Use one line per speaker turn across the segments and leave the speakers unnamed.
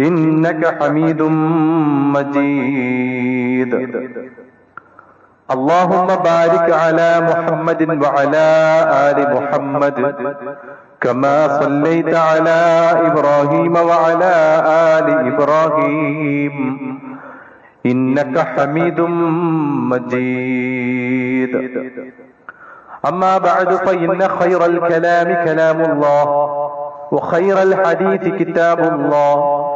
إنك حميد مجيد. اللهم بارك على محمد وعلى آل محمد كما صليت على إبراهيم وعلى آل إبراهيم. إنك حميد مجيد. أما بعد فإن خير الكلام كلام الله وخير الحديث كتاب الله.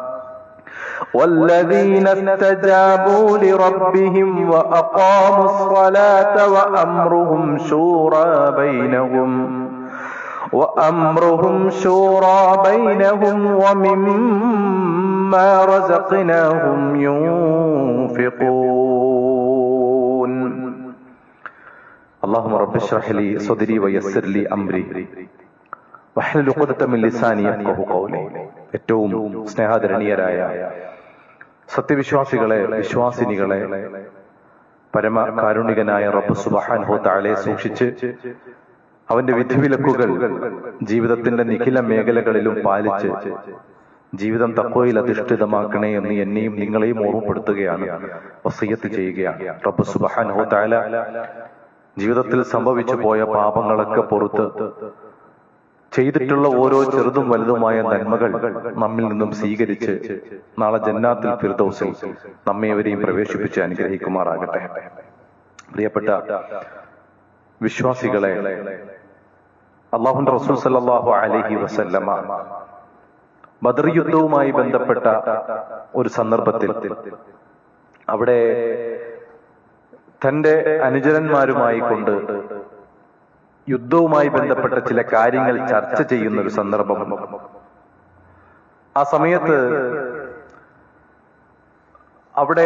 والذين استجابوا لربهم وأقاموا الصلاة وأمرهم شورى بينهم وأمرهم شورى بينهم ومما رزقناهم ينفقون اللهم رب اشرح لي صدري ويسر لي أمري വഹ്ലൽ ഉഖദത മിൻ ലിസാനി യഫ്ഖഹു ഖൗലി ഏറ്റവും സ്നേഹാദരണീയരായ സത്യവിശ്വാസികളെ വിശ്വാസിനികളെ പരമ കാരുണികനായ റബ്ബ് സുബ്ഹാനഹു തആലയെ സൂക്ഷിച്ച് അവന്റെ വിധിവിലക്കുകൾ ജീവിതത്തിന്റെ നിഖില മേഖലകളിലും പാലിച്ച് ജീവിതം തക്കോയിൽ അധിഷ്ഠിതമാക്കണേ എന്ന് എന്നെയും നിങ്ങളെയും ഓർമ്മപ്പെടുത്തുകയാണ്. വസയ്യത്ത് ചെയ്യുകയാണ് റബ്ബ് സുബ്ഹാനഹു തആല ജീവിതത്തിൽ സംഭവിച്ചു പോയ പാപങ്ങളൊക്കെ പുറത്ത് ചെയ്തിട്ടുള്ള ഓരോ ചെറുതും വലുതുമായ നന്മകൾ നമ്മിൽ നിന്നും സ്വീകരിച്ച് നാളെ ജന്നാത്തിൽ ഫിർദൌസിൽ നമ്മേവരെയും പ്രവേശിപ്പിച്ച് അനുഗ്രഹിക്കുമാറാകട്ടെ. പ്രിയപ്പെട്ട വിശ്വാസികളെ അള്ളാഹുന്റെ റസൂൽ സല്ലാഹു അലഹി വസല്ലമ ബദർ യുദ്ധവുമായി ബന്ധപ്പെട്ട ഒരു സന്ദർഭത്തിൽ അവിടെ തന്റെ അനുചരന്മാരുമായി കൊണ്ട് യുദ്ധവുമായി ബന്ധപ്പെട്ട ചില കാര്യങ്ങൾ ചർച്ച ചെയ്യുന്ന ഒരു സന്ദർഭം. ആ സമയത്ത് അവിടെ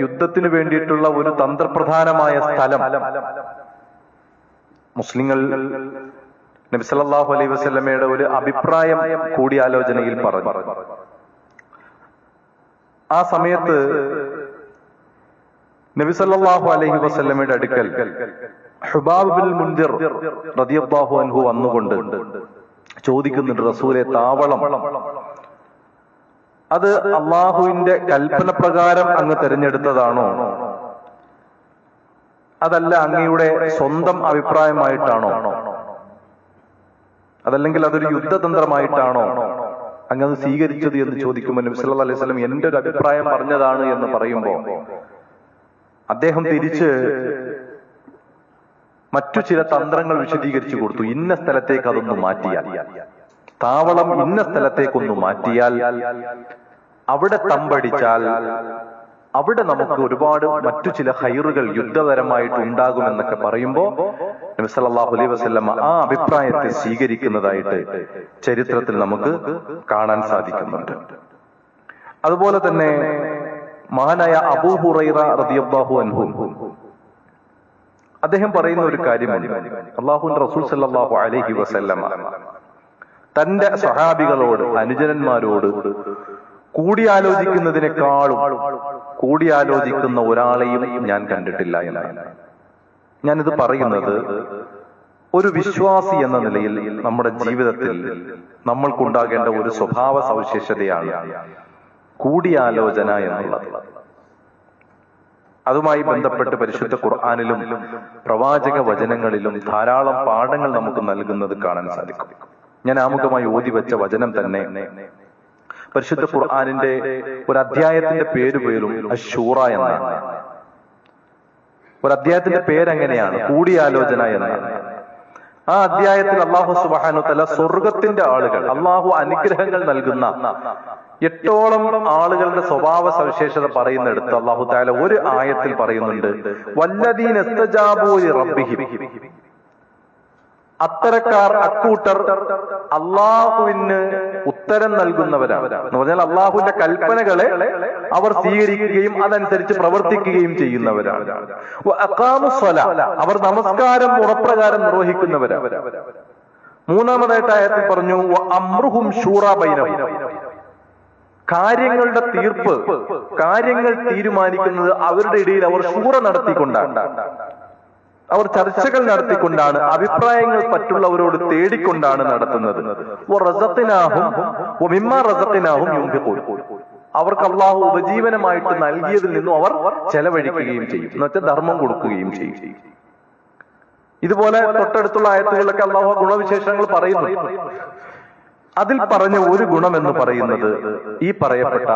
യുദ്ധത്തിന് വേണ്ടിയിട്ടുള്ള ഒരു തന്ത്രപ്രധാനമായ സ്ഥലം. മുസ്ലിങ്ങൾ നബിസല്ലാഹു അലൈഹി വസ്ലമയുടെ ഒരു അഭിപ്രായം കൂടിയാലോചനയിൽ പറഞ്ഞു. ആ സമയത്ത് നബിസല്ലാഹു അലൈഹി വസ്ലമയുടെ അടുക്കൽ അൻഹു വന്നുകൊണ്ട് ചോദിക്കുന്നുണ്ട് റസൂലെ താവളം. അത് അള്ളാഹുവിന്റെ കൽപ്പന പ്രകാരം അങ്ങ് തിരഞ്ഞെടുത്തതാണോ? അതല്ല അങ്ങയുടെ സ്വന്തം അഭിപ്രായമായിട്ടാണോ? അതല്ലെങ്കിൽ അതൊരു യുദ്ധതന്ത്രമായിട്ടാണോ അങ്ങ് സ്വീകരിച്ചത് എന്ന് ചോദിക്കുമ്പോൾ നബി സല്ലല്ലാഹു അലൈഹി വസല്ലം എന്റെ ഒരു അഭിപ്രായം പറഞ്ഞതാണ് എന്ന് പറയുമ്പോൾ അദ്ദേഹം തിരിച്ച് മറ്റു ചില തന്ത്രങ്ങൾ വിശദീകരിച്ചു കൊടുത്തു. ഇന്ന സ്ഥലത്തേക്ക് അതൊന്ന് മാറ്റിയാൽ. താവളം ഇന്ന സ്ഥലത്തേക്കൊന്ന് മാറ്റിയാൽ അവിടെ തമ്പടിച്ചാൽ അവിടെ നമുക്ക് ഒരുപാട് മറ്റു ചില ഹൈറുകൾ യുദ്ധപരമായിട്ട് ഉണ്ടാകുമെന്നൊക്കെ പറയുമ്പോൾ നബി സല്ലല്ലാഹു അലൈഹി വസല്ലം ആ അഭിപ്രായത്തെ സ്വീകരിക്കുന്നതായിട്ട് ചരിത്രത്തിൽ നമുക്ക് കാണാൻ സാധിക്കുന്നുണ്ട്. അതുപോലെ തന്നെ മഹാനായ അബൂ ഹുറൈറ റളിയല്ലാഹു അൻഹു അദ്ദേഹം പറയുന്ന ഒരു കാര്യമുണ്ട്. അള്ളാഹുന്റെ റസൂൽ സല്ലാഹു അലഹി വസല്ലമ തന്റെ സഹാബികളോട് അനുജനന്മാരോട് കൂടിയാലോചിക്കുന്നതിനേക്കാളും കൂടിയാലോചിക്കുന്ന ഒരാളെയും ഞാൻ കണ്ടിട്ടില്ല എന്നാണ് ഞാനിത് പറയുന്നത് ഒരു വിശ്വാസി എന്ന നിലയിൽ നമ്മുടെ ജീവിതത്തിൽ നമ്മൾക്കുണ്ടാകേണ്ട ഒരു സ്വഭാവ സവിശേഷതയാണ് കൂടിയാലോചന എന്നുള്ളത്. അതുമായി ബന്ധപ്പെട്ട് പരിശുദ്ധ ഖുർആാനിലും പ്രവാചക വചനങ്ങളിലും ധാരാളം പാഠങ്ങൾ നമുക്ക് നൽകുന്നത് കാണാൻ സാധിക്കും. ഞാൻ ആമുഖമായി ഓതി വെച്ച വചനം തന്നെ പരിശുദ്ധ ഖുർആാനിന്റെ ഒരു അധ്യായത്തിന്റെ പേര് പോലും അഷൂറ എന്നാണ്. ഒരു അധ്യായത്തിന്റെ പേരെങ്ങനെയാണ് കൂടിയാലോചന എന്നാണ്. ആ അധ്യായത്തിൽ അള്ളാഹു സുബാനു തല സ്വർഗത്തിന്റെ ആളുകൾ അള്ളാഹു അനുഗ്രഹങ്ങൾ നൽകുന്ന എട്ടോളം ആളുകളുടെ സ്വഭാവ സവിശേഷത പറയുന്നിടത്ത് അള്ളാഹു താല ഒരു ആയത്തിൽ പറയുന്നുണ്ട് റബ്ബിഹിം അത്തരക്കാർ അക്കൂട്ടർ അള്ളാഹുവിന് ഉത്തരം നൽകുന്നവരാണ്. എന്ന് പറഞ്ഞാൽ അള്ളാഹുവിന്റെ കൽപ്പനകളെ അവർ സ്വീകരിക്കുകയും അതനുസരിച്ച് പ്രവർത്തിക്കുകയും ചെയ്യുന്നവരാണ്. അവർ നമസ്കാരം ഉറപ്രകാരം നിർവഹിക്കുന്നവരാണ്. മൂന്നാമതായിട്ട് ആയത്തിൽ പറഞ്ഞു വ അമ്രുഹും ഷൂറ ബൈനഹും. കാര്യങ്ങളുടെ തീർപ്പ് കാര്യങ്ങൾ തീരുമാനിക്കുന്നത് അവരുടെ ഇടയിൽ അവർ ഷൂറ നടത്തിക്കൊണ്ടാണ്. അവർ ചർച്ചകൾ നടത്തിക്കൊണ്ടാണ് അഭിപ്രായങ്ങൾ മറ്റുള്ളവരോട് തേടിക്കൊണ്ടാണ് നടത്തുന്നത്. അവർക്ക് അള്ളാഹു ഉപജീവനമായിട്ട് നൽകിയതിൽ നിന്നും അവർ ചെലവഴിക്കുകയും ചെയ്യും. എന്നുവെച്ചാൽ ധർമ്മം കൊടുക്കുകയും ചെയ്യും. ഇതുപോലെ തൊട്ടടുത്തുള്ള ആയത്തുകളിലൊക്കെ അള്ളാഹു ഗുണവിശേഷങ്ങൾ പറയുന്നു. അതിൽ പറഞ്ഞ ഒരു ഗുണം എന്ന് പറയുന്നത് ഈ പറയപ്പെട്ട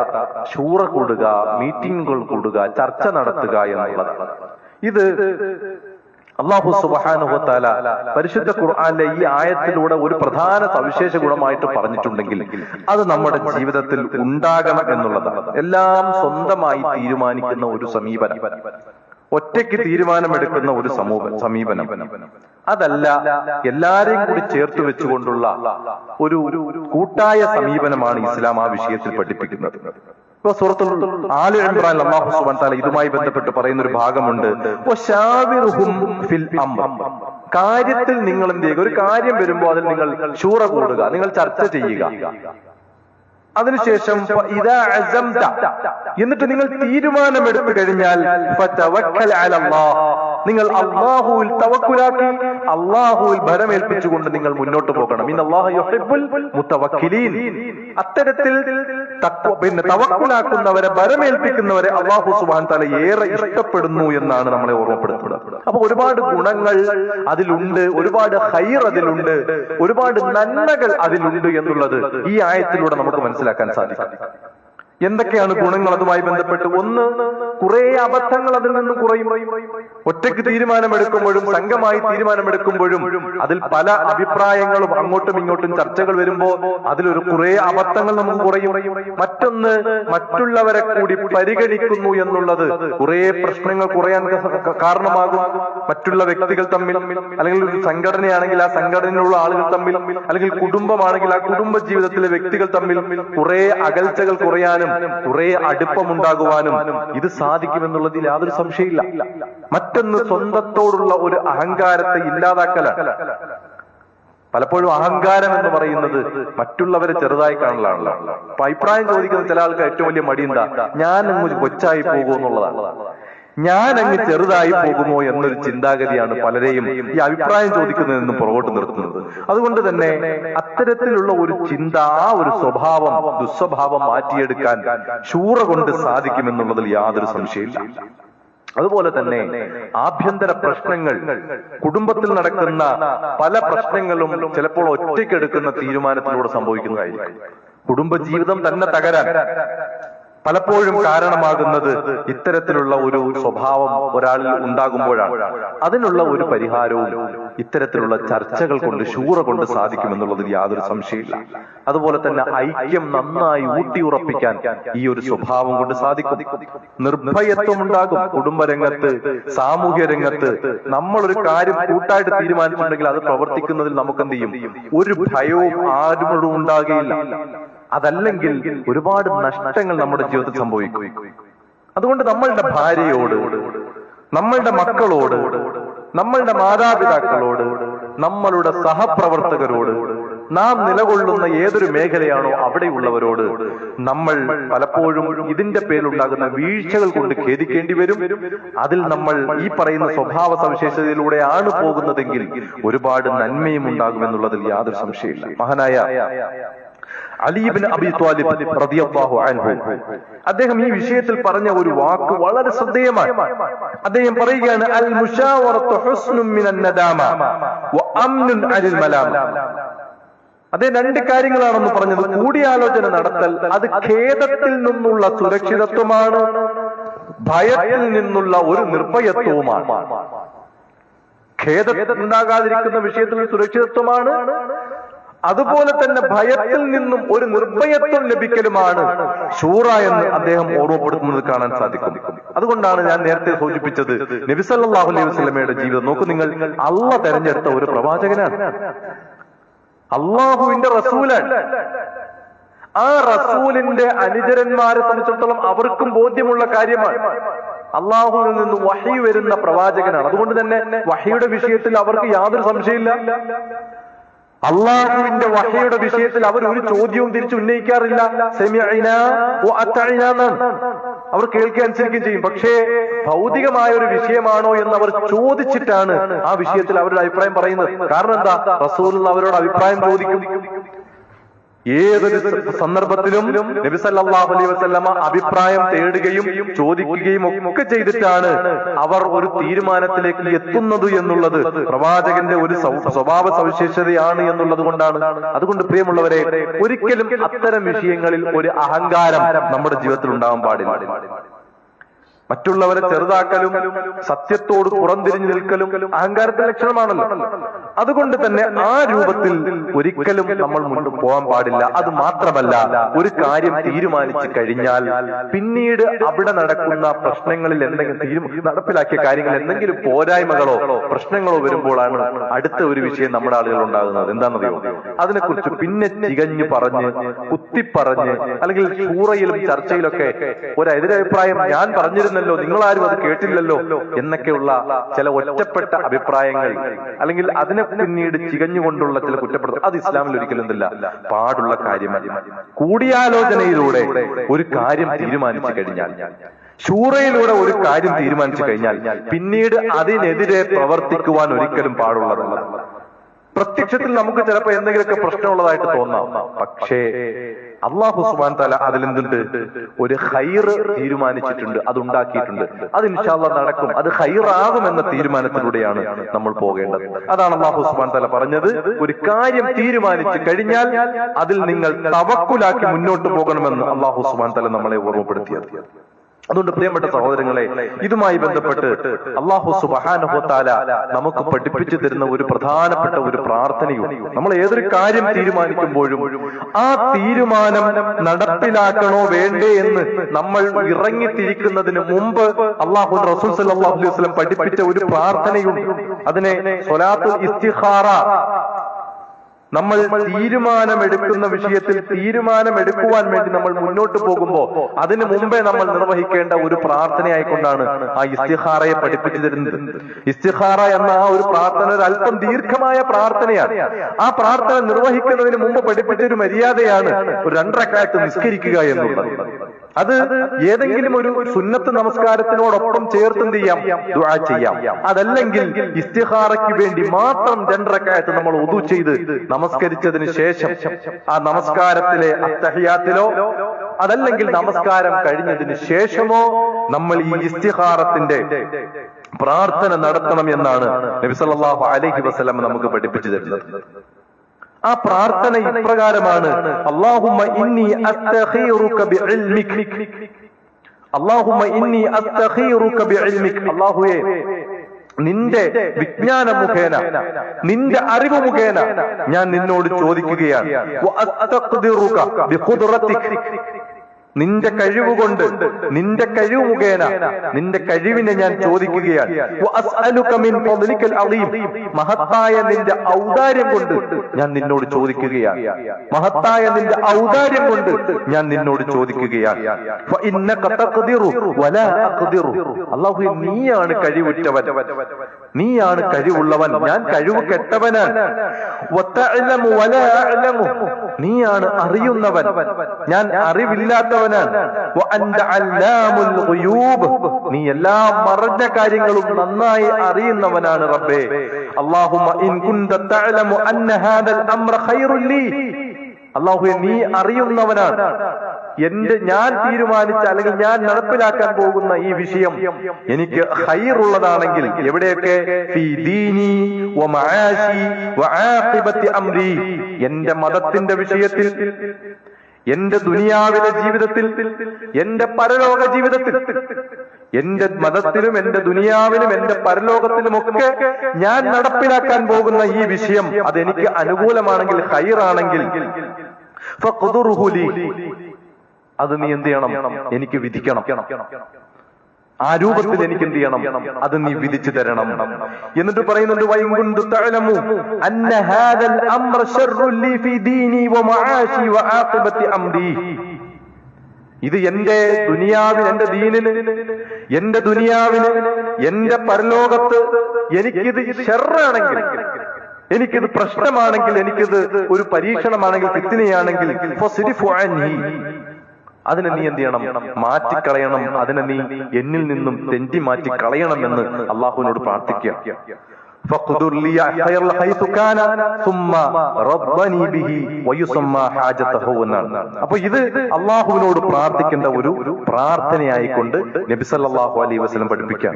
ശൂറ കൂടുക മീറ്റിങ്ങുകൾ കൂടുക ചർച്ച നടത്തുക എന്നുള്ളതാണ്. ഇത് അള്ളാഹു സുബാനുഹത്താല പരിശുദ്ധ ഖുർആാനിലെ ഈ ആയത്തിലൂടെ ഒരു പ്രധാന സവിശേഷ ഗുണമായിട്ട് പറഞ്ഞിട്ടുണ്ടെങ്കിൽ അത് നമ്മുടെ ജീവിതത്തിൽ ഉണ്ടാകണം എന്നുള്ളതാണ്. എല്ലാം സ്വന്തമായി തീരുമാനിക്കുന്ന ഒരു സമീപനം. ഒറ്റയ്ക്ക് തീരുമാനമെടുക്കുന്ന ഒരു സമൂഹ സമീപനം. അതല്ല എല്ലാരെയും കൂടി ചേർത്ത് വെച്ചുകൊണ്ടുള്ള ഒരു കൂട്ടായ സമീപനമാണ് ഇസ്ലാം ആ വിഷയത്തിൽ പഠിപ്പിക്കുന്നത്. ഇപ്പൊ സുഹൃത്തുൽ ആലു ഇമ്രാൻ അള്ളാഹു സുബാൻ ഇതുമായി ബന്ധപ്പെട്ട് പറയുന്ന ഒരു ഭാഗമുണ്ട് ഫിൽ. കാര്യത്തിൽ നിങ്ങൾ എന്ത് ചെയ്യുക? ഒരു കാര്യം വരുമ്പോൾ അതിൽ നിങ്ങൾ ശൂറ കൂടുക നിങ്ങൾ ചർച്ച ചെയ്യുക. അതിനുശേഷം എന്നിട്ട് നിങ്ങൾ തീരുമാനമെടുത്തു കഴിഞ്ഞാൽ. നിങ്ങൾ അള്ളാഹുവിൽ തവക്കുലാക്കി അള്ളാഹുവിൽ ഭരമേൽപ്പിച്ചുകൊണ്ട് നിങ്ങൾ മുന്നോട്ട് പോകണം. ഇന്ന് മുത്തവക്കിലീൻ. അത്തരത്തിൽ പിന്നെ തവക്കുലാക്കുന്നവരെ ഭരമേൽപ്പിക്കുന്നവരെ അള്ളാഹു സുബാൻ തല ഏറെ ഇഷ്ടപ്പെടുന്നു എന്നാണ് നമ്മളെ ഓർമ്മപ്പെടുത്തുന്നത്. അപ്പൊ ഒരുപാട് ഗുണങ്ങൾ അതിലുണ്ട്. ഒരുപാട് ഹൈർ അതിലുണ്ട്. ഒരുപാട് നന്മകൾ അതിലുണ്ട് എന്നുള്ളത് ഈ ആയത്തിലൂടെ നമുക്ക് മനസ്സിലാക്കാൻ സാധിക്കും എന്തൊക്കെയാണ് ഗുണങ്ങൾ അതുമായി ബന്ധപ്പെട്ട്? ഒന്ന് കുറെ അബദ്ധങ്ങൾ അതിൽ നിന്ന് കുറയും. ഒറ്റയ്ക്ക് തീരുമാനമെടുക്കുമ്പോഴും സംഘമായി തീരുമാനമെടുക്കുമ്പോഴും അതിൽ പല അഭിപ്രായങ്ങളും അങ്ങോട്ടും ഇങ്ങോട്ടും ചർച്ചകൾ വരുമ്പോ അതിലൊരു കുറെ അബദ്ധങ്ങൾ നമുക്ക് കുറയും. മറ്റൊന്ന് മറ്റുള്ളവരെ കൂടി പരിഗണിക്കുന്നു എന്നുള്ളത് കുറെ പ്രശ്നങ്ങൾ കുറയാൻ കാരണമാകും. മറ്റുള്ള വ്യക്തികൾ തമ്മിൽ അല്ലെങ്കിൽ ഒരു സംഘടനയാണെങ്കിൽ ആ സംഘടനയിലുള്ള ആളുകൾ തമ്മിൽ അല്ലെങ്കിൽ കുടുംബമാണെങ്കിൽ ആ കുടുംബ ജീവിതത്തിലെ വ്യക്തികൾ തമ്മിൽ കുറെ അകൽച്ചകൾ കുറയാനും കുറെ അടുപ്പമുണ്ടാകുവാനും ഇത് സാധിക്കുമെന്നുള്ളതിൽ യാതൊരു സംശയമില്ല. മറ്റൊന്ന് സ്വന്തത്തോടുള്ള ഒരു അഹങ്കാരത്തെ ഇല്ലാതാക്കലാണ്. പലപ്പോഴും അഹങ്കാരം എന്ന് പറയുന്നത് മറ്റുള്ളവരെ ചെറുതായി കാണലാണല്ലോ അഭിപ്രായം ചോദിക്കുന്ന ചില ആൾക്ക് ഏറ്റവും വലിയ മടി എന്താ? ഞാൻ കൊച്ചായി പോകും എന്നുള്ളതാണ്. ഞാൻ അങ്ങ് ചെറുതായി പോകുമോ എന്നൊരു ചിന്താഗതിയാണ് പലരെയും ഈ അഭിപ്രായം ചോദിക്കുന്നതിൽ നിന്നും പുറകോട്ട് നിർത്തുന്നത്. അതുകൊണ്ട് തന്നെ അത്തരത്തിലുള്ള ഒരു ചിന്ത ആ ഒരു സ്വഭാവം ദുസ്വഭാവം മാറ്റിയെടുക്കാൻ ശൂറ കൊണ്ട് സാധിക്കുമെന്നുള്ളതിൽ യാതൊരു സംശയമില്ല. അതുപോലെ തന്നെ ആഭ്യന്തര പ്രശ്നങ്ങൾ കുടുംബത്തിൽ നടക്കുന്ന പല പ്രശ്നങ്ങളും ചിലപ്പോൾ ഒറ്റയ്ക്കെടുക്കുന്ന തീരുമാനത്തിലൂടെ സംഭവിക്കുന്നതായിരിക്കും. കുടുംബജീവിതം തന്നെ തകരാൻ. പലപ്പോഴും കാരണമാകുന്നത് ഇത്തരത്തിലുള്ള ഒരു സ്വഭാവം ഒരാളിൽ ഉണ്ടാകുമ്പോഴാണ്. അതിനുള്ള ഒരു പരിഹാരവും ഇത്തരത്തിലുള്ള ചർച്ചകൾ കൊണ്ട് ശൂറ കൊണ്ട് സാധിക്കുമെന്നുള്ളതിൽ യാതൊരു സംശയമില്ല അതുപോലെ തന്നെ ഐക്യം നന്നായി ഊട്ടിയുറപ്പിക്കാൻ ഈ ഒരു സ്വഭാവം കൊണ്ട് സാധിക്കും. നിർഭയത്വം ഉണ്ടാകും കുടുംബരംഗത്ത് സാമൂഹ്യ രംഗത്ത് നമ്മളൊരു കാര്യം കൂട്ടായിട്ട് തീരുമാനിച്ചിട്ടുണ്ടെങ്കിൽ അത് പ്രവർത്തിക്കുന്നതിൽ നമുക്ക് എന്ത് ചെയ്യും? ഒരു ഭയവും ആരും ഉണ്ടാകുകയില്ല. അതല്ലെങ്കിൽ ഒരുപാട് നഷ്ടങ്ങൾ നമ്മുടെ ജീവിതത്തിൽ സംഭവിക്കും. അതുകൊണ്ട് നമ്മളുടെ ഭാര്യയോട് നമ്മളുടെ മക്കളോട് നമ്മളുടെ മാതാപിതാക്കളോട് നമ്മളുടെ സഹപ്രവർത്തകരോട് നാം നിലകൊള്ളുന്ന ഏതൊരു മേഖലയാണോ അവിടെയുള്ളവരോട് നമ്മൾ പലപ്പോഴും ഇതിന്റെ പേരിലുണ്ടാകുന്ന വീഴ്ചകൾ കൊണ്ട് ഖേദിക്കേണ്ടി വരും. അതിൽ നമ്മൾ ഈ പറയുന്ന സ്വഭാവ സവിശേഷതയിലൂടെയാണ് പോകുന്നതെങ്കിൽ ഒരുപാട് നന്മയും ഉണ്ടാകുമെന്നുള്ളതിൽ യാതൊരു സംശയമില്ല മഹാനായ അലീബിൻ അബി ത്വാലിബ് റളിയല്ലാഹു അൻഹു. അദ്ദേഹം ഈ വിഷയത്തിൽ പറഞ്ഞ ഒരു വാക്ക് വളരെ ശ്രദ്ധേയമാണ്. അദ്ദേഹം പറയുകയാണ് അൽ മുഷാവറത്തു ഹുസ്നും മിനൻ നദാമ വ അംനുൻ അനിൽ മലാമ. അദ്ദേഹം രണ്ട് കാര്യങ്ങളാണെന്ന് പറഞ്ഞത് കൂടിയാലോചന നടത്തൽ അത് ഖേദത്തിൽ നിന്നുള്ള സുരക്ഷിതത്വമാണ് ഭയത്തിൽ നിന്നുള്ള ഒരു നിർഭയത്വവുമാണ്. ഖേദ ഉണ്ടാകാതിരിക്കുന്ന വിഷയത്തിൽ സുരക്ഷിതത്വമാണ് അതുപോലെ തന്നെ ഭയത്തിൽ നിന്നും ഒരു നിർഭയത്വം ലഭിക്കലുമാണ് ഷൂറ എന്ന് അദ്ദേഹം ഓർമ്മപ്പെടുത്തുന്നത് കാണാൻ സാധിക്കും. അതുകൊണ്ടാണ് ഞാൻ നേരത്തെ സൂചിപ്പിച്ചത് നബിസല്ലാഹു അലൈഹി വസ്ലമയുടെ ജീവിതം. നോക്കൂ നിങ്ങൾ അള്ള തെരഞ്ഞെടുത്ത ഒരു പ്രവാചകനാണ്. അള്ളാഹുവിന്റെ റസൂലാണ്. ആ റസൂലിന്റെ അനുചരന്മാരെ സംബന്ധിച്ചിടത്തോളം അവർക്കും ബോധ്യമുള്ള കാര്യമാണ്. അള്ളാഹുവിൽ നിന്ന് വഹി വരുന്ന പ്രവാചകനാണ്. അതുകൊണ്ട് തന്നെ വഹിയുടെ വിഷയത്തിൽ അവർക്ക് യാതൊരു സംശയമില്ല അള്ളാഹുവിന്റെ വഹയുടെ വിഷയത്തിൽ അവർ ഒരു ചോദ്യവും തിരിച്ചു ഉന്നയിക്കാറില്ല. അവർ കേൾക്കുക അനുസരിക്കുകയും ചെയ്യും. പക്ഷേ ഭൗതികമായ ഒരു വിഷയമാണോ എന്ന് അവർ ചോദിച്ചിട്ടാണ് ആ വിഷയത്തിൽ അവരുടെ അഭിപ്രായം പറയുന്നത്. കാരണം എന്താ? റസൂൽ അവരോട് അഭിപ്രായം ചോദിക്കും. ഏതൊരു സന്ദർഭത്തിലും നബി സല്ലല്ലാഹു അലൈഹി വസല്ലമ അഭിപ്രായം തേടുകയും ചോദിക്കുകയും ഒക്കെ ചെയ്തിട്ടാണ് അവർ ഒരു തീരുമാനത്തിലേക്ക് എത്തുന്നത് എന്നുള്ളത്. പ്രവാചകന്റെ ഒരു സ്വഭാവ സവിശേഷതയാണ് എന്നുള്ളത് കൊണ്ടാണ്. അതുകൊണ്ട് പ്രിയമുള്ളവരെ ഒരിക്കലും അത്തരം വിഷയങ്ങളിൽ ഒരു അഹങ്കാരം നമ്മുടെ ജീവിതത്തിൽ ഉണ്ടാവാൻ പാടില്ല. മറ്റുള്ളവരെ ചെറുതാക്കലും സത്യത്തോട് പുറംതിരിഞ്ഞു നിൽക്കലും അഹങ്കാരത്തിന്റെ ലക്ഷണമാണല്ലോ. അതുകൊണ്ട് തന്നെ ആ രൂപത്തിൽ ഒരിക്കലും നമ്മൾ മുന്നോട്ട് പോകാൻ പാടില്ല. അത് മാത്രമല്ല ഒരു കാര്യം തീരുമാനിച്ചു കഴിഞ്ഞാൽ പിന്നീട് അവിടെ നടക്കുന്ന പ്രശ്നങ്ങളിൽ എന്തെങ്കിലും നടപ്പിലാക്കിയ കാര്യങ്ങൾ എന്തെങ്കിലും പോരായ്മകളോ പ്രശ്നങ്ങളോ വരുമ്പോഴാണ് അടുത്ത ഒരു വിഷയം നമ്മുടെ ആളുകൾ ഉണ്ടാകുന്നത്. എന്താണെന്നറിയോ? അതിനെക്കുറിച്ച് പിന്നെ തികഞ്ഞു പറഞ്ഞ് കുത്തിപ്പറഞ്ഞ് അല്ലെങ്കിൽ കൂറയിലും ചർച്ചയിലൊക്കെ ഒരു എതിരഭിപ്രായം ഞാൻ പറഞ്ഞിരുന്നല്ലോ നിങ്ങളാരും അത് കേട്ടില്ലല്ലോ എന്നൊക്കെയുള്ള ചില ഒറ്റപ്പെട്ട അഭിപ്രായങ്ങൾ അല്ലെങ്കിൽ അതിനെ പിന്നീട് ചികഞ്ഞുകൊണ്ടുള്ള ചില കുറ്റപ്പെടുത്തൽ. അത് ഇസ്ലാമിൽ ഒരിക്കലും എന്തില്ല പാടുള്ള കാര്യമല്ല കൂടിയാലോചനയിലൂടെ ഒരു കാര്യം തീരുമാനിച്ചു കഴിഞ്ഞാൽ ശൂറയിലൂടെ ഒരു കാര്യം തീരുമാനിച്ചു കഴിഞ്ഞാൽ പിന്നീട് അതിനെതിരെ പ്രവർത്തിക്കുവാൻ ഒരിക്കലും പാടുള്ളതല്ല. പ്രത്യക്ഷത്തിൽ നമുക്ക് ചിലപ്പോൾ എന്തെങ്കിലുമൊക്കെ പ്രശ്നമുള്ളതായിട്ട് തോന്നാം. പക്ഷേ അള്ളാഹു സുബാൻ തല അതിലെന്തുണ്ട് ഒരു ഹൈർ തീരുമാനിച്ചിട്ടുണ്ട് അത് ഉണ്ടാക്കിയിട്ടുണ്ട്. അത് ഇൻഷാല്ല നടക്കും. അത് ഹൈറാകും എന്ന തീരുമാനത്തിലൂടെയാണ് നമ്മൾ പോകേണ്ടത്. അതാണ് അള്ളാഹു സുബാൻ തല പറഞ്ഞത്. ഒരു കാര്യം തീരുമാനിച്ചു കഴിഞ്ഞാൽ അതിൽ നിങ്ങൾ തവക്കുലാക്കി മുന്നോട്ട് പോകണമെന്ന് അള്ളാഹു സുബാൻ തല നമ്മളെ ഓർമ്മപ്പെടുത്തിയത്. അതുകൊണ്ട് പ്രിയപ്പെട്ട സഹോദരങ്ങളെ ഇതുമായി ബന്ധപ്പെട്ട് അള്ളാഹു സുബാനുഹത്താല നമുക്ക് പഠിപ്പിച്ചു തരുന്ന ഒരു പ്രധാനപ്പെട്ട ഒരു പ്രാർത്ഥനയും നമ്മൾ ഏതൊരു കാര്യം തീരുമാനിക്കുമ്പോഴും ആ തീരുമാനം നടപ്പിലാക്കണോ വേണ്ടേ എന്ന് നമ്മൾ ഇറങ്ങിത്തിരിക്കുന്നതിന് മുമ്പ് അള്ളാഹു റസൂൽ സല്ലല്ലാഹു അലൈഹി വസല്ലം പഠിപ്പിച്ച ഒരു പ്രാർത്ഥനയുണ്ട് അതിനെ സ്വലാത്തുൽ ഇസ്തിഖാറ നമ്മൾ തീരുമാനമെടുക്കുന്ന വിഷയത്തിൽ തീരുമാനമെടുക്കുവാൻ വേണ്ടി നമ്മൾ മുന്നോട്ട് പോകുമ്പോൾ അതിനു മുമ്പേ നമ്മൾ നിർവഹിക്കേണ്ട ഒരു പ്രാർത്ഥനയായിക്കൊണ്ടാണ് ആ ഇസ്തിഹാറയെ പഠിപ്പിച്ചു തരുന്നത് ഇസ്തിഹാറ എന്ന ആ ഒരു പ്രാർത്ഥന ഒരു അല്പം ദീർഘമായ പ്രാർത്ഥനയാണ്. ആ പ്രാർത്ഥന നിർവഹിക്കുന്നതിന് മുമ്പ് പഠിപ്പിച്ച ഒരു മര്യാദയാണ് ഒരു രണ്ടരക്കാലത്ത് നിസ്കരിക്കുക എന്നുള്ളത്. അത് ഏതെങ്കിലും ഒരു സുന്നത്ത് നമസ്കാരത്തിനോടൊപ്പം ചേർത്ത് എന്ത് ചെയ്യാം ദുആ ചെയ്യാം. അതല്ലെങ്കിൽ ഇസ്തിഹാറയ്ക്ക് വേണ്ടി മാത്രം രണ്ടരക്കായത്ത് നമ്മൾ ഉദു ചെയ്ത് നമസ്കരിച്ചതിന് ശേഷം ആ നമസ്കാരത്തിലെ അത്തഹിയാത്തിലോ അതല്ലെങ്കിൽ നമസ്കാരം കഴിഞ്ഞതിന് ശേഷമോ നമ്മൾ ഈ ഇസ്തിഹാറത്തിന്റെ പ്രാർത്ഥന നടത്തണം എന്നാണ് നബി അലഹി വസല്ലം നമുക്ക് പഠിപ്പിച്ചു തരുന്നത്. ആ പ്രാർത്ഥന ഇപ്രകാരമാണ്. ഇന്നി ഇന്നി നിന്റെ വിജ്ഞാന മുഖേന നിന്റെ അറിവ് മുഖേന ഞാൻ നിന്നോട് ചോദിക്കുകയാണ്. നിന്റെ കഴിവുകൊണ്ട് നിന്റെ കഴിവ് മുഖേന നിന്റെ കഴിവിനെ ഞാൻ ചോദിക്കുകയാണ്. മഹത്തായ നിന്റെ ഔദാര്യം കൊണ്ട് ഞാൻ നിന്നോട് ചോദിക്കുകയാണ്. മഹത്തായ നിന്റെ ഔദാര്യം കൊണ്ട് ഞാൻ നിന്നോട് ചോദിക്കുകയാണ്. അള്ളാഹു നീയാണ് കഴിവുറ്റവൻ. നീയാണ് കഴിവുള്ളവൻ. ഞാൻ കഴിവ് കെട്ടവനാണ്. നീയാണ് അറിയുന്നവൻ. ഞാൻ അറിവില്ലാത്തവനാണ്. നീ എല്ലാ മറഞ്ഞ കാര്യങ്ങളും നന്നായി അറിയുന്നവനാണ് റബ്ബേ. അള്ളാഹു അള്ളാഹുവെ നീ അറിയുന്നവനാണ്. എന്റെ ഞാൻ തീരുമാനിച്ച അല്ലെങ്കിൽ ഞാൻ നടപ്പിലാക്കാൻ പോകുന്ന ഈ വിഷയം എനിക്ക് ഹൈറുള്ളതാണെങ്കിൽ എവിടെയൊക്കെ അംരി എന്റെ മതത്തിന്റെ വിഷയത്തിൽ എന്റെ ദുനിയാവിലെ ജീവിതത്തിൽ എന്റെ പരലോക ജീവിതത്തിൽ എന്റെ മതത്തിലും എന്റെ ദുനിയാവിലും എന്റെ പരലോകത്തിലുമൊക്കെ ഞാൻ നടപ്പിലാക്കാൻ പോകുന്ന ഈ വിഷയം അതെനിക്ക് അനുകൂലമാണെങ്കിൽ ഹൈറാണെങ്കിൽ. അത് നീ എന്ത് ചെയ്യണം? എനിക്ക് വിധിക്കണം. ആ രൂപത്തിൽ എനിക്ക് എന്ത് ചെയ്യണം? അത് നീ വിധിച്ചു തരണം. എന്നിട്ട് പറയുന്നുണ്ട് ഇത് എന്റെ ദുനിയാവിന് എന്റെ ദീനിന് എന്റെ ദുനിയാവിന് എന്റെ പരലോകത്ത് എനിക്കിത് ഷെറാണെങ്കിൽ എനിക്കിത് പ്രശ്നമാണെങ്കിൽ എനിക്കിത് ഒരു പരീക്ഷണമാണെങ്കിൽ ഫിത്തിനെയാണെങ്കിൽ. അതിനെ നീ എന്ത് ചെയ്യണം മാറ്റിക്കളയണം അതിനെ നീ എന്നിൽ നിന്നും തെറ്റി മാറ്റി കളയണമെന്ന് അള്ളാഹുവിനോട് പ്രാർത്ഥിക്കുക فاقدر لي خير حيث كان ثم ربني به ويسمى حاجته എന്നാണ് അപ്പൊ ഇത് അള്ളാഹുവിനോട് പ്രാർത്ഥിക്കേണ്ട ഒരു പ്രാർത്ഥനയായിക്കൊണ്ട് നബി സല്ലല്ലാഹു അലൈഹി വസല്ലം പഠിപ്പിക്കാം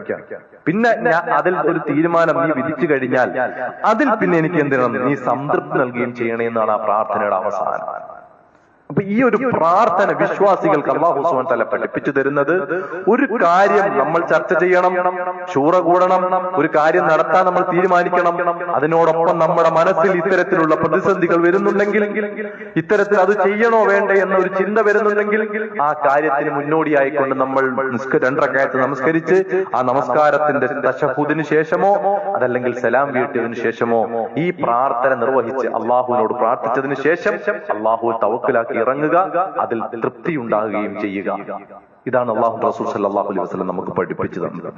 പിന്നെ ഞാൻ അതിൽ ഒരു തീരുമാനം നീ വിധിച്ചു കഴിഞ്ഞാൽ അതിൽ പിന്നെ എനിക്ക് എന്ത് ചെയ്യണം നീ സംതൃപ്തി നൽകുകയും ചെയ്യണേ എന്നാണ് ആ പ്രാർത്ഥനയുടെ അവസാനം അപ്പൊ ഈ ഒരു പ്രാർത്ഥന വിശ്വാസികൾക്ക് അള്ളാഹു സുബാൻ തല പഠിപ്പിച്ചു തരുന്നത് ഒരു കാര്യം നമ്മൾ ചർച്ച ചെയ്യണം ഷൂറ കൂടണം ഒരു കാര്യം നടത്താൻ നമ്മൾ തീരുമാനിക്കണം. അതിനോടൊപ്പം നമ്മുടെ മനസ്സിൽ ഇത്തരത്തിലുള്ള പ്രതിസന്ധികൾ വരുന്നുണ്ടെങ്കിൽ ഇത്തരത്തിൽ അത് ചെയ്യണോ വേണ്ടേ എന്ന ഒരു ചിന്ത വരുന്നുണ്ടെങ്കിൽ ആ കാര്യത്തിന് മുന്നോടിയായിക്കൊണ്ട് നമ്മൾ രണ്ടരക്കായത്ത് നമസ്കരിച്ച് ആ നമസ്കാരത്തിന്റെ ദശഭൂതിന് ശേഷമോ അതല്ലെങ്കിൽ സലാം വീട്ടിയതിനു ശേഷമോ ഈ പ്രാർത്ഥന നിർവഹിച്ച് അള്ളാഹുവിനോട് പ്രാർത്ഥിച്ചതിന് ശേഷം അള്ളാഹു തവക്കിലാക്കി ഇറങ്ങുക അതിൽ തൃപ്തി ഉണ്ടാകുകയും ചെയ്യുക. ഇതാണ് അള്ളാഹു റസൂൽ സല്ലല്ലാഹു അലൈഹി വസ്ലം നമുക്ക് പഠിപ്പിച്ചു തന്നത്.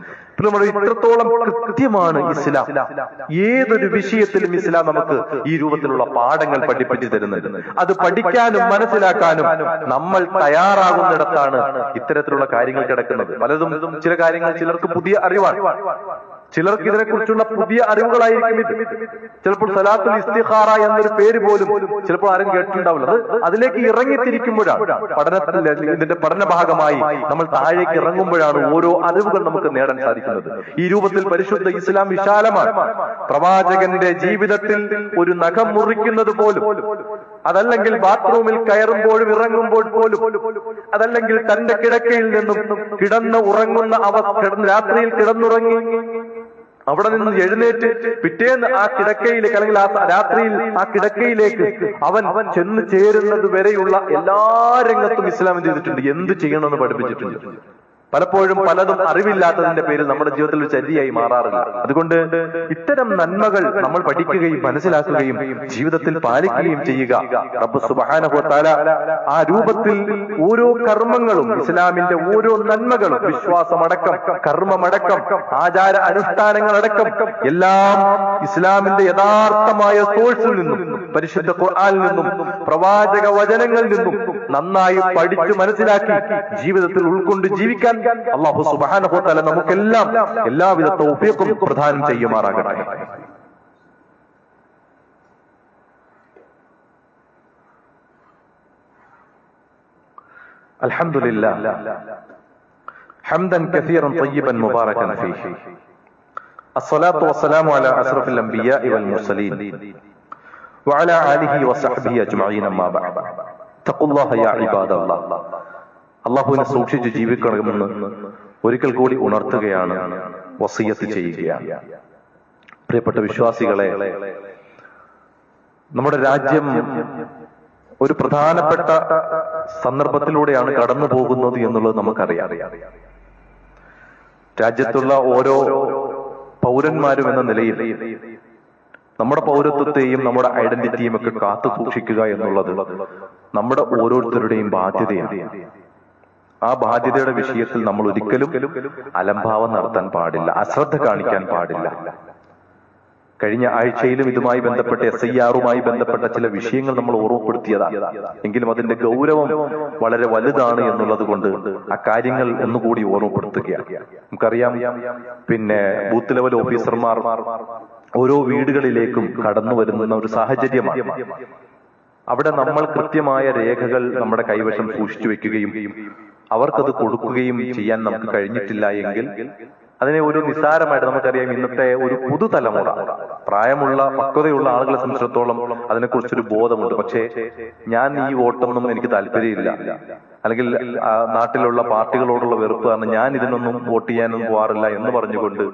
നമ്മൾ ഇത്രത്തോളം കൃത്യമാണ് ഇസ്ലാം. ഏതൊരു വിഷയത്തിലും ഇസ്ലാം നമുക്ക് ഈ രൂപത്തിലുള്ള പാഠങ്ങൾ പഠിപ്പിച്ചു തരുന്നത്. അത് പഠിക്കാനും മനസ്സിലാക്കാനും നമ്മൾ തയ്യാറാകുന്നിടത്താണ് ഇത്തരത്തിലുള്ള കാര്യങ്ങൾ കിടക്കുന്നത്. പലതും ചില കാര്യങ്ങൾ ചിലർക്ക് പുതിയ അറിവാണ്. ചിലർക്ക് ഇതിനെക്കുറിച്ചുള്ള പുതിയ അറിവുകളായിരിക്കും ഇത്. ചിലപ്പോൾ സലാത്തുൽ ഇസ്തിഖാറ എന്നൊരു പേര് പോലും ചിലപ്പോൾ ആരും കേട്ടിട്ടുണ്ടാവില്ല. അത് അതിലേക്ക് ഇറങ്ങിത്തിരിക്കുമ്പോഴാണ് പഠനത്തിൽ ഇതിന്റെ പഠന ഭാഗമായി നമ്മൾ താഴേക്ക് ഇറങ്ങുമ്പോഴാണ് ഓരോ അറിവുകൾ നമുക്ക് നേടാൻ സാധിക്കുന്നത്. ഈ രൂപത്തിൽ പരിശുദ്ധ ഇസ്ലാം വിശാലമാണ്. പ്രവാചകന്റെ ജീവിതത്തിൽ ഒരു നഖം മുറിക്കുന്നത് പോലും അതല്ലെങ്കിൽ ബാത്റൂമിൽ കയറുമ്പോഴും ഇറങ്ങുമ്പോൾ പോലും അതല്ലെങ്കിൽ തന്റെ കിടക്കയിൽ നിന്നും കിടന്ന് ഉറങ്ങുന്ന അവസ്ഥ രാത്രിയിൽ കിടന്നുറങ്ങി അവിടെ നിന്ന് എഴുന്നേറ്റ് പിറ്റേന്ന് ആ കിടക്കയിലേക്ക് അല്ലെങ്കിൽ ആ രാത്രിയിൽ ആ കിടക്കയിലേക്ക് അവൻ അവൻ ചെന്ന് ചേരുന്നത് വരെയുള്ള എല്ലാ രംഗത്തും ഇസ്ലാം ചെയ്തിട്ടുണ്ട്? എന്ത് ചെയ്യണമെന്ന് പഠിപ്പിച്ചിട്ടുണ്ട്? പലപ്പോഴും പലതും അറിവില്ലാത്തതിന്റെ പേരിൽ നമ്മുടെ ജീവിതത്തിൽ ഒരു ചര്യയായി മാറാറില്ല. അതുകൊണ്ട് ഇത്തരം നന്മകൾ നമ്മൾ പഠിക്കുകയും മനസ്സിലാക്കുകയും ജീവിതത്തിൽ പാലിക്കുകയും ചെയ്യുക. റബ്ബ് ആ രൂപത്തിൽ ഓരോ കർമ്മങ്ങളും ഇസ്ലാമിന്റെ ഓരോ നന്മകളും വിശ്വാസമടക്കം കർമ്മമടക്കം ആചാര അനുഷ്ഠാനങ്ങളടക്കം എല്ലാം ഇസ്ലാമിന്റെ യഥാർത്ഥമായ സോഴ്സിൽ നിന്നും പരിശുദ്ധ ഖുർആനിൽ നിന്നും പ്രവാചക വചനങ്ങളിൽ നിന്നും നന്നായി പഠിച്ചു മനസ്സിലാക്കി ജീവിതത്തിൽ ഉൾക്കൊണ്ട് ജീവിക്കാൻ അള്ളാഹു സുബ്ഹാനഹു വ തആല നമുക്കെല്ലാം എല്ലാവിധ തൗഫീഖും പ്രദാനം ചെയ്യുമാറാകട്ടെ الحمد لله حمدا كثيرا طيبا مباركا فيه الصلاة والسلام على أشرف الأنبياء والمرسلين وعلى آله وصحبه أجمعين أما بعد اتقوا الله يا عباد الله അള്ളാഹുവിനെ സൂക്ഷിച്ച് ജീവിക്കണമെന്ന് ഒരിക്കൽ കൂടി ഉണർത്തുകയാണ് വസീയത്ത് ചെയ്യുകയാണ്. പ്രിയപ്പെട്ട വിശ്വാസികളെ നമ്മുടെ രാജ്യം ഒരു പ്രധാനപ്പെട്ട സന്ദർഭത്തിലൂടെയാണ് കടന്നു പോകുന്നത് എന്നുള്ളത് നമുക്കറിയാം. രാജ്യത്തുള്ള ഓരോ പൗരന്മാരും എന്ന നിലയിൽ നമ്മുടെ പൗരത്വത്തെയും നമ്മുടെ ഐഡന്റിറ്റിയും ഒക്കെ കാത്തു സൂക്ഷിക്കുക എന്നുള്ളത് നമ്മുടെ ഓരോരുത്തരുടെയും ബാധ്യതയാണ്. ആ ബാധ്യതയുടെ വിഷയത്തിൽ നമ്മൾ ഒരിക്കലും അലംഭാവം നടത്താൻ പാടില്ല അശ്രദ്ധ കാണിക്കാൻ പാടില്ല. കഴിഞ്ഞ ആഴ്ചയിലും ഇതുമായി ബന്ധപ്പെട്ട എസ് ഐ ആറുമായി ബന്ധപ്പെട്ട ചില വിഷയങ്ങൾ നമ്മൾ ഓർമ്മപ്പെടുത്തിയതാണ്. എങ്കിലും അതിന്റെ ഗൗരവം വളരെ വലുതാണ് എന്നുള്ളത് കൊണ്ട് ആ കാര്യങ്ങൾ ഒന്നുകൂടി ഓർമ്മപ്പെടുത്തുകയാണ്. നമുക്കറിയാം പിന്നെ ബൂത്ത് ലെവൽ ഓഫീസർമാർ ഓരോ വീടുകളിലേക്കും കടന്നു വരുന്ന ഒരു സാഹചര്യമാണ്. അവിടെ നമ്മൾ കൃത്യമായ രേഖകൾ നമ്മുടെ കൈവശം സൂക്ഷിച്ചു വെക്കുകയും അവർക്കത് കൊടുക്കുകയും ചെയ്യാൻ നമുക്ക് കഴിഞ്ഞിട്ടില്ല എങ്കിൽ അതിനെ ഒരു നിസാരമായിട്ട് നമുക്കറിയാം ഇന്നത്തെ ഒരു പുതുതലമുറ. പ്രായമുള്ള പക്വതയുള്ള ആളുകളെ സംബന്ധിച്ചിടത്തോളം അതിനെക്കുറിച്ചൊരു ബോധമുണ്ട്. പക്ഷേ ഞാൻ ഈ വോട്ടൊന്നും എനിക്ക് താല്പര്യമില്ല. അല്ലെങ്കിൽ നാട്ടിലുള്ള പാർട്ടികളോടുള്ള വെറുപ്പ് കാരണം ഞാൻ ഇതിനൊന്നും വോട്ട് ചെയ്യാനൊന്നും പോകാറില്ല എന്ന് പറഞ്ഞുകൊണ്ട്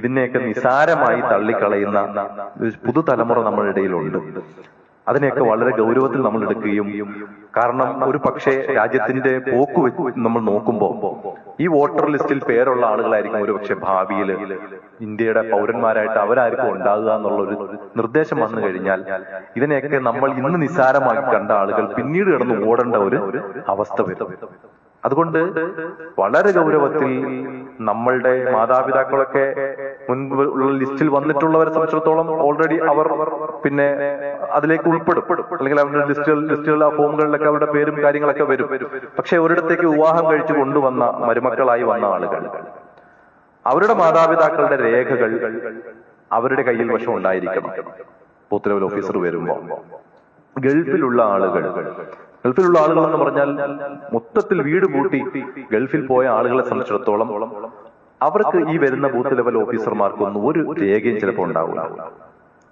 ഇതിനെയൊക്കെ നിസാരമായി തള്ളിക്കളയുന്ന പുതുതലമുറ നമ്മുടെ ഇടയിലുണ്ട്. അതിനെയൊക്കെ വളരെ ഗൗരവത്തിൽ നമ്മൾ എടുക്കുകയും കാരണം ഒരു പക്ഷേ രാജ്യത്തിന്റെ പോക്ക് നമ്മൾ നോക്കുമ്പോൾ ഈ വോട്ടർ ലിസ്റ്റിൽ പേരുള്ള ആളുകളായിരിക്കും ഒരു പക്ഷെ ഭാവിയിൽ ഇന്ത്യയുടെ പൗരന്മാരായിട്ട് അവരായിരിക്കും ഉണ്ടാകുക എന്നുള്ള ഒരു നിർദ്ദേശം വന്നു കഴിഞ്ഞാൽ ഇതിനെയൊക്കെ നമ്മൾ ഇന്ന് നിസ്സാരമായി കണ്ട ആളുകൾ പിന്നീട് കിടന്ന് ഓടേണ്ട ഒരു അവസ്ഥ വരും. അതുകൊണ്ട് വളരെ ഗൗരവത്തിൽ നമ്മളുടെ മാതാപിതാക്കളൊക്കെ മുൻപ് ഉള്ള ലിസ്റ്റിൽ വന്നിട്ടുള്ളവരെ സംബന്ധിച്ചിടത്തോളം ഓൾറെഡി അവർ പിന്നെ അതിലേക്ക് ഉൾപ്പെടും. അല്ലെങ്കിൽ അവരുടെ ലിസ്റ്റുകൾ ലിസ്റ്റുകൾ ആ ഫോമുകളിലൊക്കെ അവരുടെ പേരും കാര്യങ്ങളൊക്കെ വരും. പക്ഷെ ഒരിടത്തേക്ക് വിവാഹം കഴിച്ചു കൊണ്ടുവന്ന മരുമക്കളായി വന്ന ആളുകൾ. അവരുടെ മാതാപിതാക്കളുടെ രേഖകൾ അവരുടെ കയ്യിൽ വശം ഉണ്ടായിരിക്കണം. ബൂത്ത് ഓഫീസർ വരുമ്പോ. ഗൾഫിലുള്ള ആളുകൾ ഗൾഫിലുള്ള ആളുകൾ എന്ന് പറഞ്ഞാൽ മൊത്തത്തിൽ വീട് പൂട്ടി ഗൾഫിൽ പോയ ആളുകളെ സംബന്ധിച്ചിടത്തോളം അവർക്ക് ഈ വരുന്ന ബൂത്ത് ലെവൽ ഓഫീസർമാർക്കൊന്നും ഒരു രേഖയും ചിലപ്പോൾ ഉണ്ടാവില്ല.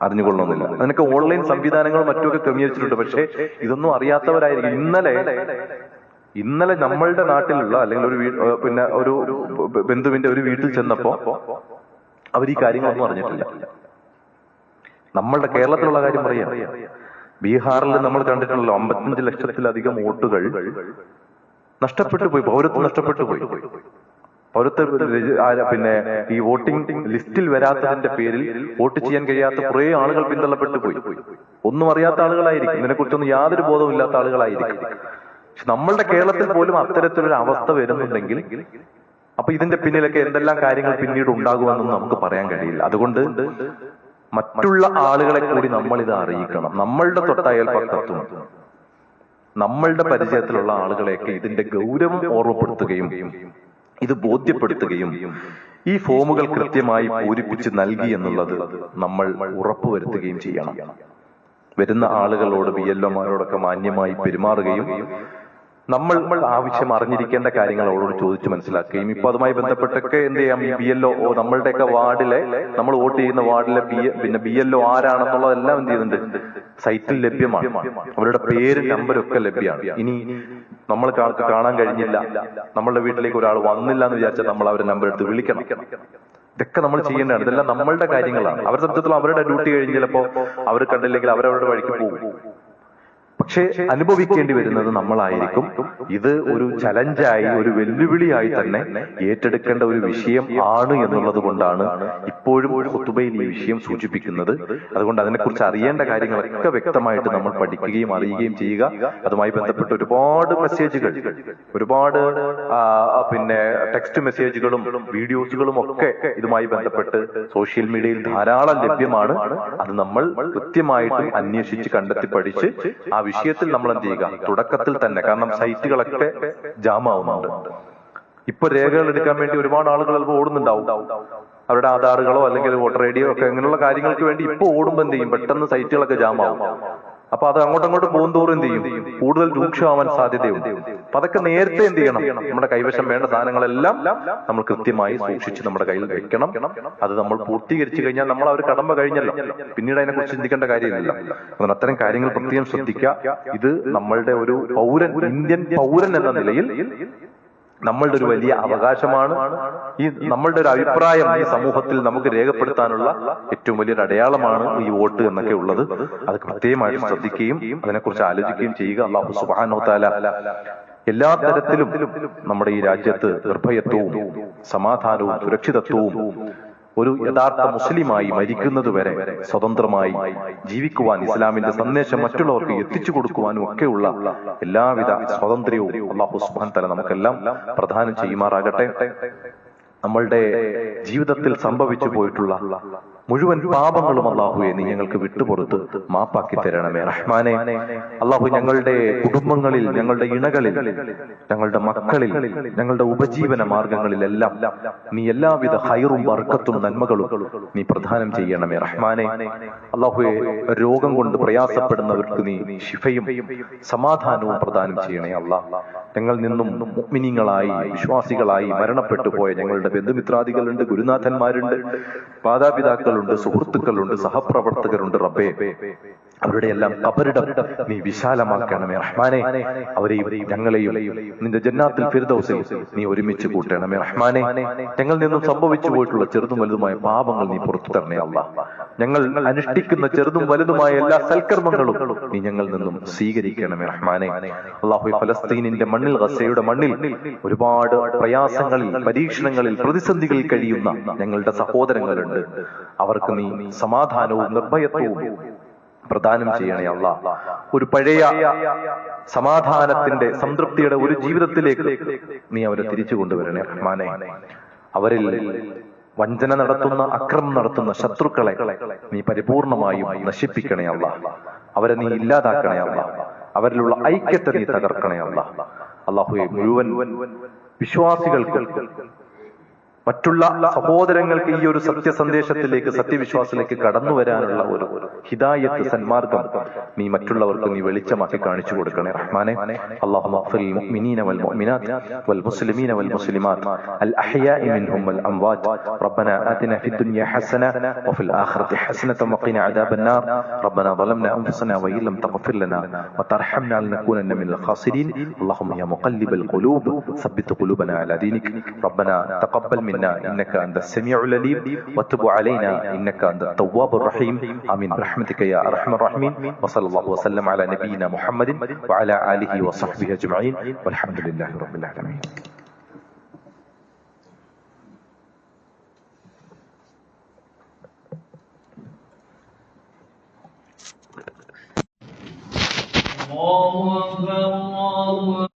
അറിഞ്ഞുകൊള്ളണമെന്നില്ല. അതിനൊക്കെ ഓൺലൈൻ സംവിധാനങ്ങളും മറ്റുമൊക്കെ ക്രമീകരിച്ചിട്ടുണ്ട്. പക്ഷേ ഇതൊന്നും അറിയാത്തവരായിരിക്കും. ഇന്നലെ ഇന്നലെ നമ്മളുടെ നാട്ടിലുള്ള അല്ലെങ്കിൽ ഒരു പിന്നെ ഒരു ബന്ധുവിന്റെ ഒരു വീട്ടിൽ ചെന്നപ്പോ അവർ ഈ കാര്യങ്ങളൊന്നും അറിഞ്ഞിട്ടില്ല. നമ്മളുടെ കേരളത്തിലുള്ള കാര്യം പറയാം. ബീഹാറിൽ നമ്മൾ കണ്ടിട്ടുള്ള അമ്പത്തഞ്ച് ലക്ഷത്തിലധികം വോട്ടുകൾ നഷ്ടപ്പെട്ടു പോയി പൗരത്വം നഷ്ടപ്പെട്ടു പോയി. പൗരത്വ പിന്നെ ഈ വോട്ടിംഗ് ലിസ്റ്റിൽ വരാത്തതിന്റെ പേരിൽ വോട്ട് ചെയ്യാൻ കഴിയാത്ത കുറെ ആളുകൾ പിന്തള്ളപ്പെട്ടു പോയി. ഒന്നും അറിയാത്ത ആളുകളായിരിക്കും. ഇതിനെക്കുറിച്ചൊന്നും യാതൊരു ബോധവും ഇല്ലാത്ത ആളുകളായിരിക്കും. പക്ഷെ നമ്മളുടെ കേരളത്തിൽ പോലും അത്തരത്തിലൊരു അവസ്ഥ വരുന്നുണ്ടെങ്കിൽ അപ്പൊ ഇതിന്റെ പിന്നിലൊക്കെ എന്തെല്ലാം കാര്യങ്ങൾ പിന്നീട് ഉണ്ടാകുമെന്നും നമുക്ക് പറയാൻ കഴിയില്ല. അതുകൊണ്ട് മറ്റുള്ള ആളുകളെ കൂടി നമ്മൾ ഇത് അറിയിക്കണം. നമ്മളുടെ തൊട്ടയൽപ്പക്കത്തും നമ്മളുടെ പരിചയത്തിലുള്ള ആളുകളെയൊക്കെ ഇതിന്റെ ഗൗരവം ഓർമ്മപ്പെടുത്തുകയും ഇത് ബോധ്യപ്പെടുത്തുകയും ഈ ഫോമുകൾ കൃത്യമായി പൂരിപ്പിച്ച് നൽകി എന്നുള്ളത് നമ്മൾ ഉറപ്പുവരുത്തുകയും ചെയ്യണം. വരുന്ന ആളുകളോട് ബി എൽ ഒമാരോടൊക്കെ മാന്യമായി പെരുമാറുകയും നമ്മൾ ആവശ്യം അറിഞ്ഞിരിക്കേണ്ട കാര്യങ്ങൾ അവളോട് ചോദിച്ചു മനസ്സിലാക്കുകയും ഇപ്പൊ അതുമായി ബന്ധപ്പെട്ടൊക്കെ എന്ത് ചെയ്യാം? ഈ ബി എൽ ഒ നമ്മളുടെയൊക്കെ വാർഡിലെ നമ്മൾ വോട്ട് ചെയ്യുന്ന വാർഡിലെ ബി പിന്നെ ബി എൽ ഒ ആരാണെന്നുള്ളതെല്ലാം എന്ത് ചെയ്യുന്നുണ്ട്? സൈറ്റിൽ ലഭ്യമാണ്. അവരുടെ പേര് നമ്പരും ഒക്കെ ലഭ്യമാണ്. ഇനി നമ്മൾ കാണാൻ കഴിഞ്ഞില്ല നമ്മളുടെ വീട്ടിലേക്ക് ഒരാൾ വന്നില്ല എന്ന് വിചാരിച്ചാൽ നമ്മൾ അവരുടെ നമ്പർ എടുത്ത് വിളിക്കണം. ഇതൊക്കെ നമ്മൾ ചെയ്യേണ്ടതാണ്. ഇതെല്ലാം നമ്മളുടെ കാര്യങ്ങളാണ്. അവരെ സംബന്ധിച്ചിടത്തോളം അവരുടെ ഡ്യൂട്ടി കഴിഞ്ഞ് ചിലപ്പോ അവർ കണ്ടില്ലെങ്കിൽ അവരവരുടെ വഴിക്ക് പോകും. പക്ഷേ അനുഭവിക്കേണ്ടി വരുന്നത് നമ്മളായിരിക്കും. ഇത് ഒരു ചലഞ്ചായി ഒരു വെല്ലുവിളിയായി തന്നെ ഏറ്റെടുക്കേണ്ട ഒരു വിഷയം ആണ് എന്നുള്ളത് കൊണ്ടാണ് ഇപ്പോഴും കുത്തുബയിൽ ഈ വിഷയം സൂചിപ്പിക്കുന്നത്. അതുകൊണ്ട് അതിനെക്കുറിച്ച് അറിയേണ്ട കാര്യങ്ങളൊക്കെ വ്യക്തമായിട്ട് നമ്മൾ പഠിക്കുകയും അറിയുകയും ചെയ്യുക. അതുമായി ബന്ധപ്പെട്ട് ഒരുപാട് മെസ്സേജുകൾ ഒരുപാട് പിന്നെ ടെക്സ്റ്റ് മെസ്സേജുകളും വീഡിയോസുകളും ഒക്കെ ഇതുമായി ബന്ധപ്പെട്ട് സോഷ്യൽ മീഡിയയിൽ ധാരാളം ലഭ്യമാണ്. അത് നമ്മൾ കൃത്യമായിട്ട് അന്വേഷിച്ച് കണ്ടെത്തി പഠിച്ച് ആ വിഷയത്തിൽ നമ്മൾ എന്ത് ചെയ്യുക? തുടക്കത്തിൽ തന്നെ. കാരണം സൈറ്റുകളൊക്കെ ജാമാവുന്നുണ്ട്. ഇപ്പൊ രേഖകൾ എടുക്കാൻ വേണ്ടി ഒരുപാട് ആളുകൾ ചിലപ്പോൾ ഓടുന്നുണ്ടാവും. അവരുടെ ആധാറുകളോ അല്ലെങ്കിൽ വോട്ടർ ഐ ഡിയോ ഒക്കെ അങ്ങനെയുള്ള കാര്യങ്ങൾക്ക് വേണ്ടി ഇപ്പൊ ഓടുമ്പോൾ എന്ത് ചെയ്യും? പെട്ടെന്ന് സൈറ്റുകളൊക്കെ ജാമാവും. അപ്പൊ അത് അങ്ങോട്ടും അങ്ങോട്ടും പോകും തോറും എന്ത് ചെയ്യും. കൂടുതൽ രൂക്ഷമാവാൻ സാധ്യതയുണ്ട്. അപ്പൊ അതൊക്കെ നേരത്തെ എന്ത് ചെയ്യണം? നമ്മുടെ കൈവശം വേണ്ട സാധനങ്ങളെല്ലാം നമ്മൾ കൃത്യമായി സൂക്ഷിച്ച് നമ്മുടെ കയ്യിൽ വെക്കണം. അത് നമ്മൾ പൂർത്തീകരിച്ചു കഴിഞ്ഞാൽ നമ്മൾ അവർ കടമ്പ കഴിഞ്ഞല്ലോ. പിന്നീട് അതിനെക്കുറിച്ച് ചിന്തിക്കേണ്ട കാര്യമില്ല അതുകൊണ്ട് അത്തരം കാര്യങ്ങൾ പ്രത്യേകം ശ്രദ്ധിക്കുക. ഇത് നമ്മളുടെ ഒരു പൗരൻ ഇന്ത്യൻ പൗരൻ എന്ന നിലയിൽ നമ്മളുടെ ഒരു വലിയ അവകാശമാണ് ഈ നമ്മളുടെ ഒരു അഭിപ്രായം ഈ സമൂഹത്തിൽ നമുക്ക് രേഖപ്പെടുത്താനുള്ള ഏറ്റവും വലിയൊരു അടയാളമാണ് ഈ വോട്ട് എന്നൊക്കെ ഉള്ളത്. അത് കൃത്യമായിട്ട് ശ്രദ്ധിക്കുകയും അതിനെക്കുറിച്ച് ആലോചിക്കുകയും ചെയ്യുക. അള്ളാഹു സുബാനോ താല എല്ലാ തരത്തിലും നമ്മുടെ ഈ രാജ്യത്ത് നിർഭയത്വവും സമാധാനവും സുരക്ഷിതത്വവും ഒരു യഥാർത്ഥ മുസ്ലിമായി മരിക്കുന്നതുവരെ സ്വതന്ത്രമായി ജീവിക്കുവാൻ ഇസ്ലാമിന്റെ സന്ദേശം മറ്റുള്ളവർക്ക് എത്തിച്ചു കൊടുക്കുവാനും ഒക്കെയുള്ള എല്ലാവിധ സ്വാതന്ത്ര്യവും അള്ളാഹു സുബാൻ തല നമുക്കെല്ലാം പ്രദാനം ചെയ്യുമാറാകട്ടെ. നമ്മളുടെ ജീവിതത്തിൽ സംഭവിച്ചു പോയിട്ടുള്ള മുഴുവൻ പാപങ്ങളും അള്ളാഹുവെ നീ ഞങ്ങൾക്ക് വിട്ടുപുറത്ത് മാപ്പാക്കി തരണമേ. റഹ്മാനെ അള്ളാഹു ഞങ്ങളുടെ കുടുംബങ്ങളിൽ ഞങ്ങളുടെ ഇണകളിൽ ഞങ്ങളുടെ മക്കളിൽ ഞങ്ങളുടെ ഉപജീവന മാർഗങ്ങളിലെല്ലാം നീ എല്ലാവിധ ഹൈറും വർക്കത്തും നന്മകളും നീ പ്രദാനം ചെയ്യണമേ. റഹ്മാനെ അള്ളാഹുവെ രോഗം കൊണ്ട് പ്രയാസപ്പെടുന്നവർക്ക് നീ ശിഫയും സമാധാനവും പ്രദാനം ചെയ്യണേ അള്ളാഹ് ഞങ്ങൾ നിന്നും മിനിങ്ങളായി വിശ്വാസികളായി മരണപ്പെട്ടു പോയ ഞങ്ങളുടെ ബന്ധുമിത്രാദികളുണ്ട് ഗുരുനാഥന്മാരുണ്ട് മാതാപിതാക്കളുണ്ട് സുഹൃത്തുക്കളുണ്ട് സഹപ്രവർത്തകരുണ്ട് റബ്ബേ. അവരുടെ എല്ലാം അവരുടെ നീ വിശാലമാക്കണമേ റഹ്മാനെ. അവരെയും ഞങ്ങളെയും നിന്റെ ജന്നാത്തിൽ ഫിർദൗസിൽ നീ ഒരുമിച്ച് കൂട്ടണമേ റഹ്മാനെ. ഞങ്ങൾ നിന്നും സംഭവിച്ചു പോയിട്ടുള്ള ചെറുതും വലുതുമായ പാപങ്ങൾ നീ പുറത്തു തരണേ അല്ല ഞങ്ങൾ അനുഷ്ഠിക്കുന്ന ചെറുതും വലുതുമായ എല്ലാ സൽക്കർമ്മങ്ങളും നീ ഞങ്ങളിൽ നിന്നും സ്വീകരിക്കണമേ റഹ്മാനെ. അള്ളാഹു ഫലസ്തീനിന്റെ മണ്ണിൽ ഗസയുടെ മണ്ണിൽ ഒരുപാട് പ്രയാസങ്ങളിൽ പരീക്ഷണങ്ങളിൽ പ്രതിസന്ധികളിൽ കഴിയുന്ന ഞങ്ങളുടെ സഹോദരങ്ങളുണ്ട്. അവർക്ക് നീ സമാധാനവും നിർഭയത്വവും പ്രദാനം ചെയ്യണേ അല്ല ഒരു പഴയ സമാധാനത്തിന്റെ സംതൃപ്തിയുടെ ഒരു ജീവിതത്തിലേക്ക് നീ അവരെ തിരിച്ചു കൊണ്ടുവരണേ റഹ്മാനെ. അവരിൽ വഞ്ചന നടത്തുന്ന അക്രമം നടത്തുന്ന ശത്രുക്കളെ നീ പരിപൂർണമായും നശിപ്പിക്കണേ അല്ല അവരെ നീ ഇല്ലാതാക്കണേ അല്ല അവരിലുള്ള ഐക്യത്തെ നീ തകർക്കണേ അല്ല അള്ളാഹുയെ മുഴുവൻ വിശ്വാസികൾക്കും മറ്റുള്ള സഹോദരങ്ങൾക്ക് ഈ ഒരു സത്യസന്ദേശത്തിലേക്ക് സത്യവിശ്വാസത്തിലേക്ക് കടന്നു വരാനുള്ള ഒരു ഹിദായത്ത് സന്മാർഗം നീ മറ്റുള്ളവർക്ക് നീ വെളിച്ചമാക്കി കാണിച്ചു കൊടുക്കണേ റഹ്മാനെ اللهم اغفر للمؤمنين والمؤمنات والمسلمين والمسلمات الأحياء منهم والأموات ربنا آتنا في الدنيا حسنة وفي الآخرة حسنة وقنا عذاب النار ربنا ظلمنا أنفسنا وإن لم تغفر لنا وترحمنا لنكونن من الخاسرين اللهم يا مقلب القلوب ثبت قلوبنا على دينك ربنا تقبل منا إنك أنت السميع العليم وتب علينا إنك أنت التواب الرحيم. آمين. برحمتك يا أرحم الراحمين. وصلى الله وسلم على نبينا محمد وعلى آله وصحبه أجمعين. والحمد لله رب العالمين.
الله أكبر.